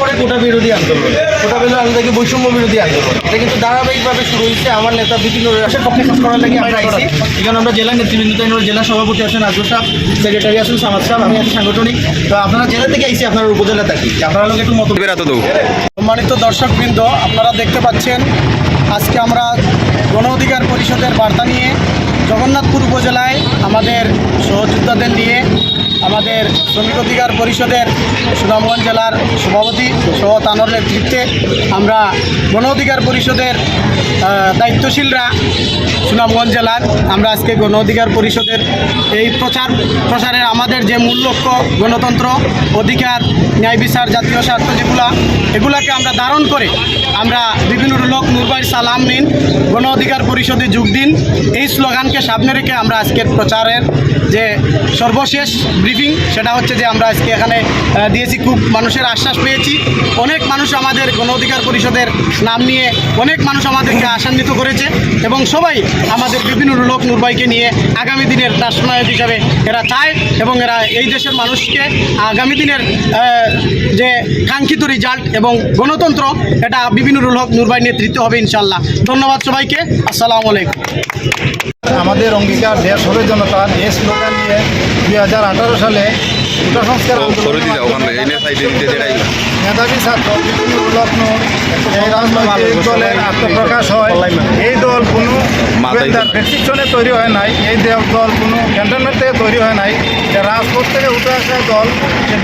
পরে কোটা বিরোধী আন্দোলন। কোটা বিরোধী আন্দোলন থেকে বৈষম্য বিরোধী আন্দোলন। এটা কিন্তু ধারাবাহিকভাবে শুরু হয়েছে। আমার নেতা বিভিন্ন রাশের পক্ষে কাজ করার লাগে আমরা আইছি। এখানে আমরা জেলা নেতৃবৃন্দ জেলা সভাপতি আছেন আজর সাহেব সেক্রেটারি আছেন সামাদ সাহেব আমি আছি সাংগঠনিক। তো আপনারা জেলা থেকে আইসি আপনার উপজেলা থাকি। আপনারা লোক একটু মত বেরাতে দেবো সম্মানিত দর্শকবৃন্দ আপনারা দেখতে পাচ্ছেন আজকে আমরা গণ অধিকার পরিষদের বার্তা নিয়ে জগন্নাথপুর উপজেলায় আমাদের সহযোদ্ধাদের নিয়ে আমাদের শ্রমিক অধিকার পরিষদের সুনামগঞ্জ জেলার সভাপতি সহ তানোর নেতৃত্বে আমরা গণ অধিকার পরিষদের দায়িত্বশীলরা সুনামগঞ্জ জেলার, আমরা আজকে গণ অধিকার পরিষদের এই প্রচার, প্রসারের আমাদের যে মূল লক্ষ্য গণতন্ত্র, অধিকার, ন্যায় বিচার, জাতীয় স্বার্থ যেগুলা, এগুলাকে আমরা ধারণ করে আমরা বিভিন্ন লোক নুরবাইর সালাম নিন গণ অধিকার পরিষদে যোগ দিন। এই স্লোগানকে সামনে রেখে আমরা আজকের প্রচারের যে সর্বশেষ ব্রিফিং, সেটা হচ্ছে যে আমরা আজকে এখানে দিয়েছি। খুব মানুষের আশ্বাস পেয়েছি। অনেক মানুষ আমাদের গণ অধিকার পরিষদের নাম নিয়ে অনেক মানুষ আমাদেরকে আশান্বিত করেছে এবং সবাই আমাদের বিভিন্ন লোক নুরবাইকে নিয়ে আগামী দিনের রাষ্ট্রনায়ক হিসাবে এরা চায় এবং এরা এই দেশের মানুষকে আগামী দিনের যে কাঙ্ক্ষিত রেজাল্ট এবং গণতন্ত্র, এটা বিভিন্ন হক নুরবাই নেতৃত্ব হবে ইনশাল্লাহ ধন্যবাদ সবাইকে। আসসালামু আলাইকুম। আমাদের অঙ্গীকার দেশ হবে জনতা। এই স্লোগান নিয়ে দুই হাজার আঠারো সালে কোটা সংস্কার করে আন্দোলনের দিতে ওখানে মাধ্যমে এনে সাইডে দিতে যেটাই। মেধাবী ছাত্র বিভিন্ন এই রাজনৈতিক দলের আত্মপ্রকাশ হয়। এই দল কোনো প্রেসক্রিপশনে তৈরি হয় নাই এই দল কোনো ক্যান্টনমেন্ট থেকে তৈরি হয় নাই। যে রাজপথ থেকে উঠে আসা দল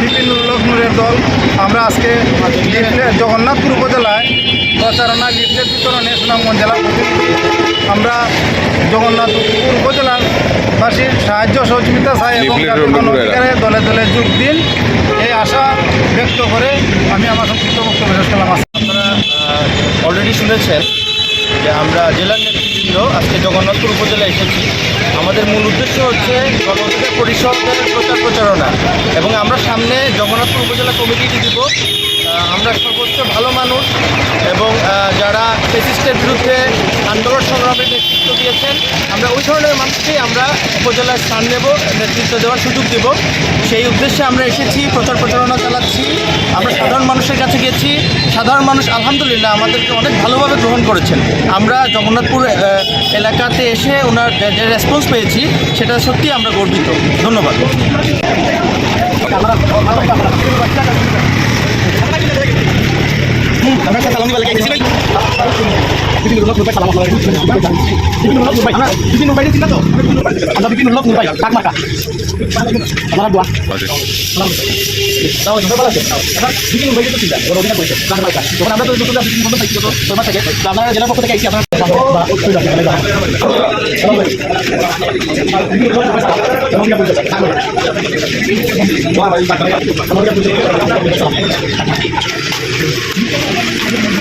বিভিন্ন লগ্নের দল আমরা আজকে জগন্নাথপুর উপজেলায় প্রচারণা লিফলেট বিতরণে সুনামগঞ্জ জেলা প্রতিনিধি। আমরা জগন্নাথপুর উপজেলার বাসীর সাহায্য সহযোগিতা চাই এবং গণঅধিকারে দলে দলে যোগ দিন। এই আশা ব্যক্ত করে আমি আমার সংক্ষিপ্ত বক্তব্য শেষ করলাম। আপনারা অলরেডি শুনেছেন যে আমরা জেলার নেতৃবৃন্দ আজকে জগন্নাথপুর উপজেলায় এসেছি। আমাদের মূল উদ্দেশ্য হচ্ছে গণ অধিকার পরিষদের প্রচার প্রচারণা এবং আমরা সামনে জগন্নাথপুর উপজেলা কমিটিটি দিব। আমরা সর্বোচ্চ ভালো মানুষ এবং যারা ফেসিস্টের বিরুদ্ধে আন্দোলন সংগ্রামের নেতৃত্ব দিয়েছেন আমরা ওই ধরনের মানুষকেই আমরা উপজেলায় স্থান নেব, নেতৃত্ব দেওয়ার সুযোগ দেব। সেই উদ্দেশ্যে আমরা এসেছি, প্রচার প্রচারণা চালাচ্ছি, আমরা সাধারণ মানুষের কাছে গেছি। সাধারণ মানুষ, আলহামদুলিল্লাহ, আমাদেরকে অনেক ভালোভাবে গ্রহণ করেছেন। আমরা জগন্নাথপুর এলাকাতে এসে ওনার যে- রেসপন্স পেয়েছি, সেটা সত্যি আমরা গর্বিত। ধন্যবাদ। bikin unlock numpai numpai tuh anda numpai tak maka. Dua. Tahu balas numpai tidak. Kalau boleh tak maka kalau anda tuh sudah Terima kasih.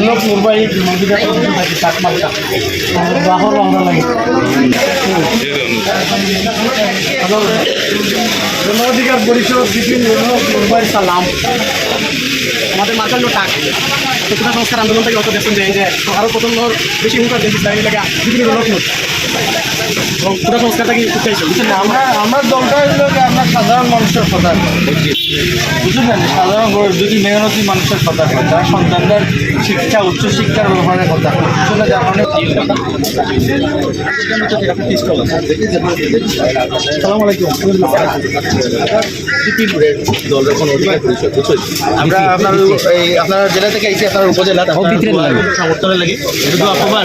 লোক অধিকার পরিষদ বিভিন্ন লোক সালাম আমাদের মার্কার লো টাক সংস্কার আন্দোলন থেকে হয়তো দেখছেন যে আরও প্রথম লোক বেশি হুঙ্কার দেখি তাই লাগে। বিভিন্ন লোক মুখ এবং পুরো সংস্কারটা কি আমরা আমরা দলটা হলো আমরা সাধারণ মানুষের কথা কই। বুঝলেন? সাধারণ যদি মেহনতি মানুষের কথা কয় তার সন্তানদের শিক্ষা উচ্চ শিক্ষার ব্যাপারে কথা কয়। যার মানে সালাম আলাইকুম। আমরা আপনার এই আপনার জেলা থেকে এসে আপনার উপজেলা সমর্থনের লাগে। শুধু আপনার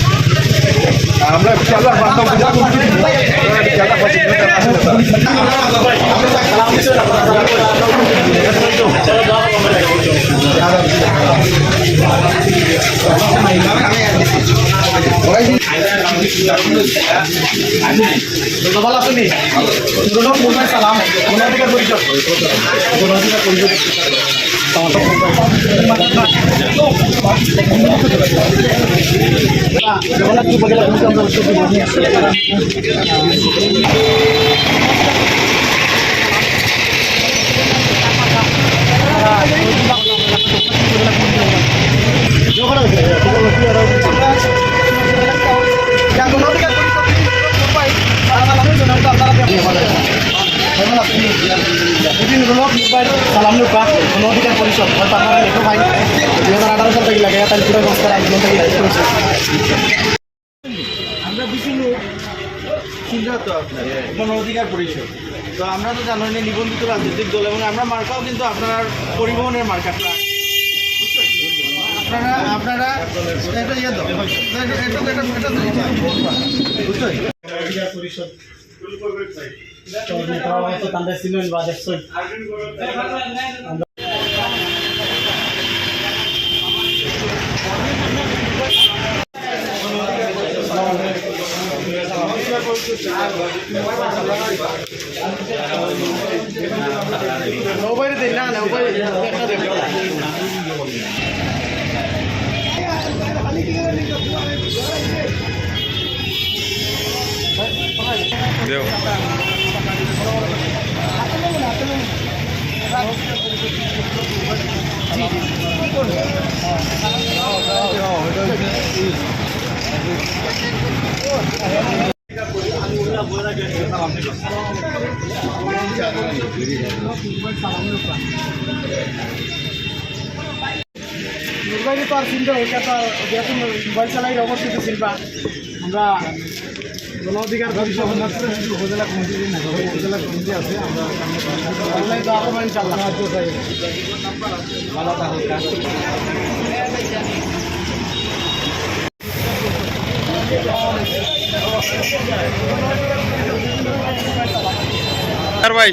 আমরা উপজেলা কমিটি করব আপনারা বাহর পাই যাবেন গণঅধিকার পরিষদ লোক মুম্বাই সালাম মুম্বাই আমরা খেলার পরিষদ পরিষদ কমিটি আমরা সচিব সালাম লুকা অধিকার পরিষদ হয়তো আপনারা লেখো ভাই দুই হাজার আঠারো সাল থেকে লাগে তাই পুরো সংস্কার একজন থেকে করেছে আমরা বিভিন্ন চিন্তা তো আপনার গণ অধিকার পরিষদ তো আমরা তো জানেন নিবন্ধিত রাজনৈতিক দল এবং আমরা মার্কাও কিন্তু আপনার পরিবহনের মার্কাটা আপনারা আপনারা এটা ইয়ে দাও এটা এটা এটা এটা বুঝছেন দেখছেন নৌবাইরে দিই না নৌবাইরে একটা দেবো মোবাইলে তো আর চিন্তা হইটা তো আর যেহেতু মোবাইল চালাই অবশ্যই তো চিন্তা আমরা গণ অধিকার পরিষদ উপজেলা কমিটি উপজেলা কমিটি আছে আমরা সাহায্য চাই ভালো ভাই